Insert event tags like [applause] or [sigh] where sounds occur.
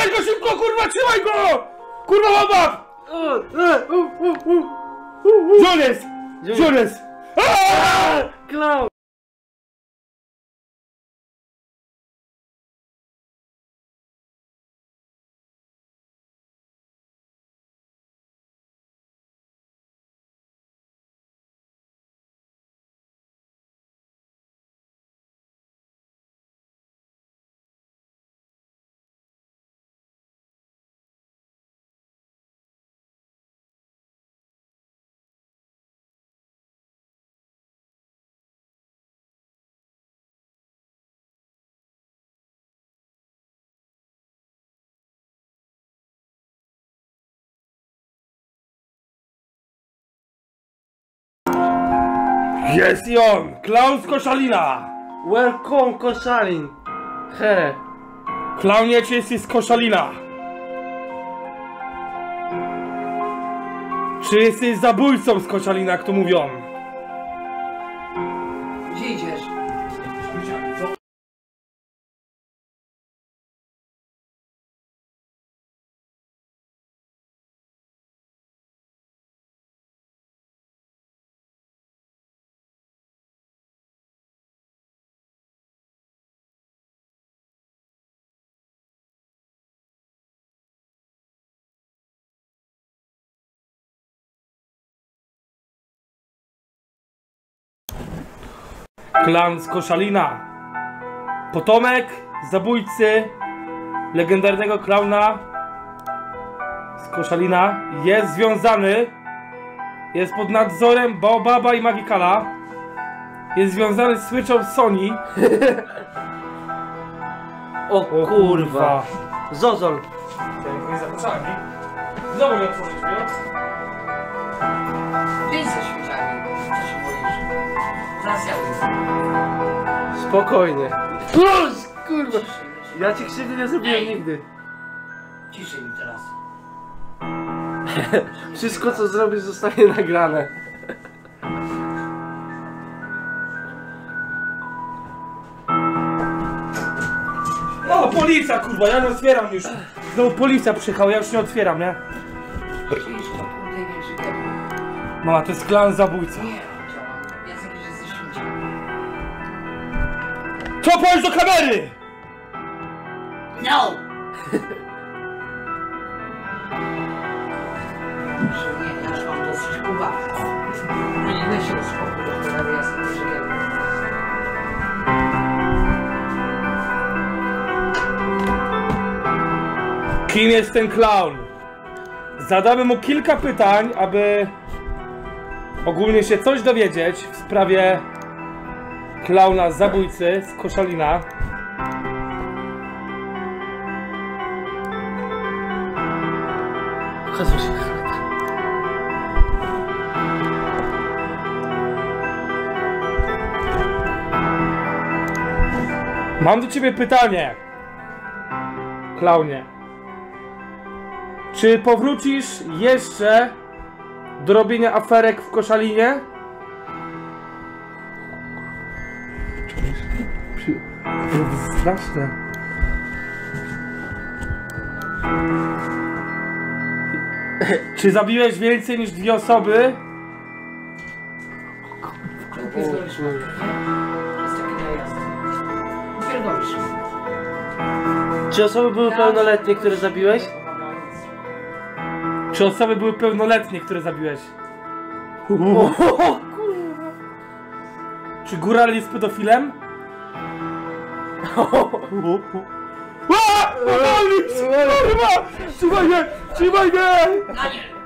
weź go szybko, kurwa, trzymaj go! Kurwa, łapa! O, e, u, jest? I on! Klaun z Koszalina! Welcome, Koszalin! He! Klaunie, czy jesteś z Koszalina? Czy jesteś zabójcą z Koszalina, jak to mówią? Gdzie idziesz? Klan z Koszalina. Potomek zabójcy legendarnego klauna z Koszalina jest związany, jest pod nadzorem Baobaba i Magikala. Jest związany z Switchą Sony. O kurwa! Zozol! Nie zapraszali. Znowu nie otworzyć, Spokojnie. Plus, kurwa! Ja ci krzywdy nie zrobiłem nigdy. Ciszej mi teraz. [laughs] Wszystko co zrobisz zostanie nagrane. No, policja, kurwa, ja nie otwieram już. Znowu policja przyjechała, ja już nie otwieram, nie? Mama, to jest klan zabójca. Nie, Co powiesz do kamery? No! Nie, ja już mam dosyć kuba. Się uspokój. Kim jest ten clown? Zadamy mu kilka pytań, aby ogólnie się coś dowiedzieć w sprawie klauna zabójcy z Koszalina. Mam do ciebie pytanie, klaunie. Czy powrócisz jeszcze do robienia aferek w Koszalinie? Straszne. Czy zabiłeś więcej niż dwie osoby? Pierdolisz? To jest taki najazd. Pierdolisz. Czy osoby były pełnoletnie, które zabiłeś? Czy osoby były pełnoletnie, które zabiłeś? O, Czy góral jest pedofilem? A! Kurwa! Trzymaj mnie! Trzymaj mnie! Daniel!